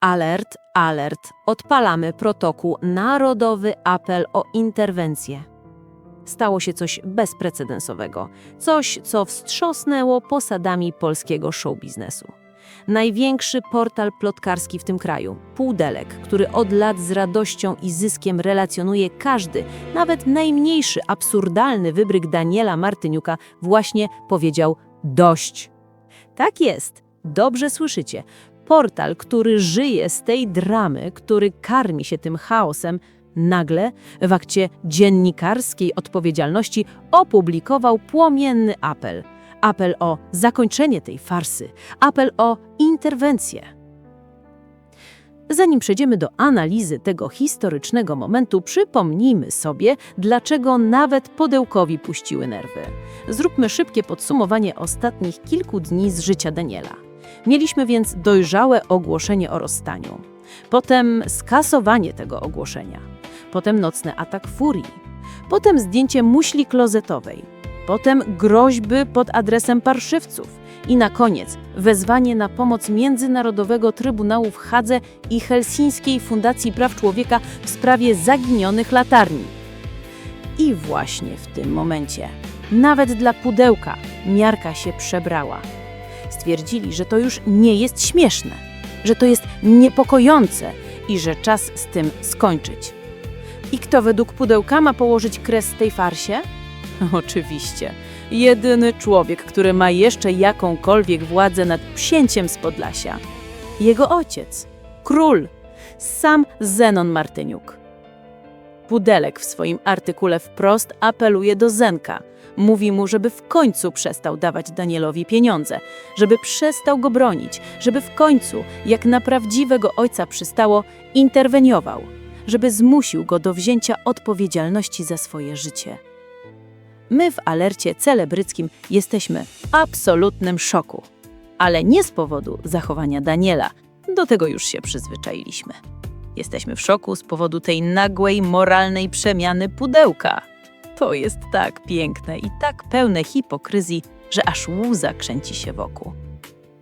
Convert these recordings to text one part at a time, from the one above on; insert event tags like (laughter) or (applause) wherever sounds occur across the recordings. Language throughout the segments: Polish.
Alert, alert. Odpalamy protokół Narodowy Apel o Interwencję. Stało się coś bezprecedensowego. Coś, co wstrząsnęło posadami polskiego showbiznesu. Największy portal plotkarski w tym kraju, Półdelek, który od lat z radością i zyskiem relacjonuje każdy, nawet najmniejszy absurdalny wybryk Daniela Martyniuka, właśnie powiedział dość. Tak jest, dobrze słyszycie. Portal, który żyje z tej dramy, który karmi się tym chaosem, nagle w akcie dziennikarskiej odpowiedzialności opublikował płomienny apel. Apel o zakończenie tej farsy, apel o interwencję. Zanim przejdziemy do analizy tego historycznego momentu, przypomnijmy sobie, dlaczego nawet Podełkowi puściły nerwy. Zróbmy szybkie podsumowanie ostatnich kilku dni z życia Daniela. Mieliśmy więc dojrzałe ogłoszenie o rozstaniu, potem skasowanie tego ogłoszenia, potem nocny atak furii, potem zdjęcie muśli klozetowej, potem groźby pod adresem parszywców. I na koniec wezwanie na pomoc Międzynarodowego Trybunału w Hadze i Helsińskiej Fundacji Praw Człowieka w sprawie zaginionych latarni. I właśnie w tym momencie, nawet dla pudełka, miarka się przebrała. Stwierdzili, że to już nie jest śmieszne, że to jest niepokojące i że czas z tym skończyć. I kto według pudełka ma położyć kres tej farsie? (laughs) Oczywiście. Jedyny człowiek, który ma jeszcze jakąkolwiek władzę nad psięciem z Podlasia. Jego ojciec, król, sam Zenon Martyniuk. Pudelek w swoim artykule wprost apeluje do Zenka. Mówi mu, żeby w końcu przestał dawać Danielowi pieniądze, żeby przestał go bronić, żeby w końcu, jak na prawdziwego ojca przystało, interweniował, żeby zmusił go do wzięcia odpowiedzialności za swoje życie. My w alercie celebryckim jesteśmy w absolutnym szoku. Ale nie z powodu zachowania Daniela, do tego już się przyzwyczailiśmy. Jesteśmy w szoku z powodu tej nagłej, moralnej przemiany pudełka. To jest tak piękne i tak pełne hipokryzji, że aż łza kręci się wokół.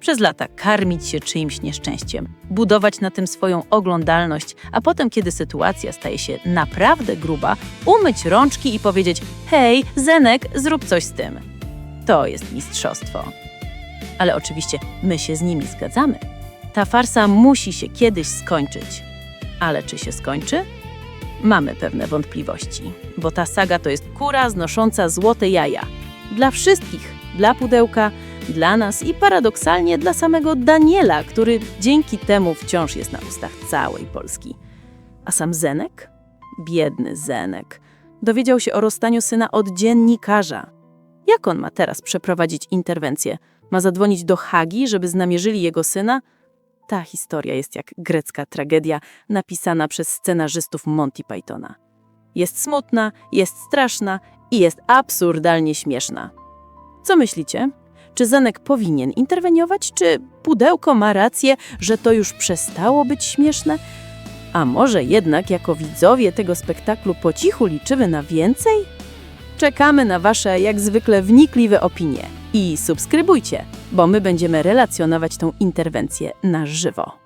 Przez lata karmić się czyimś nieszczęściem, budować na tym swoją oglądalność, a potem, kiedy sytuacja staje się naprawdę gruba, umyć rączki i powiedzieć: Hej, Zenek, zrób coś z tym. To jest mistrzostwo. Ale oczywiście my się z nimi zgadzamy. Ta farsa musi się kiedyś skończyć. Ale czy się skończy? Mamy pewne wątpliwości, bo ta saga to jest kura znosząca złote jaja. Dla wszystkich, dla pudełka, dla nas i paradoksalnie dla samego Daniela, który dzięki temu wciąż jest na ustach całej Polski. A sam Zenek? Biedny Zenek. Dowiedział się o rozstaniu syna od dziennikarza. Jak on ma teraz przeprowadzić interwencję? Ma zadzwonić do Hagi, żeby znamierzyli jego syna? Ta historia jest jak grecka tragedia napisana przez scenarzystów Monty Pythona. Jest smutna, jest straszna i jest absurdalnie śmieszna. Co myślicie? Czy Zenek powinien interweniować, czy pudełko ma rację, że to już przestało być śmieszne? A może jednak jako widzowie tego spektaklu po cichu liczymy na więcej? Czekamy na Wasze jak zwykle wnikliwe opinie i subskrybujcie, bo my będziemy relacjonować tą interwencję na żywo.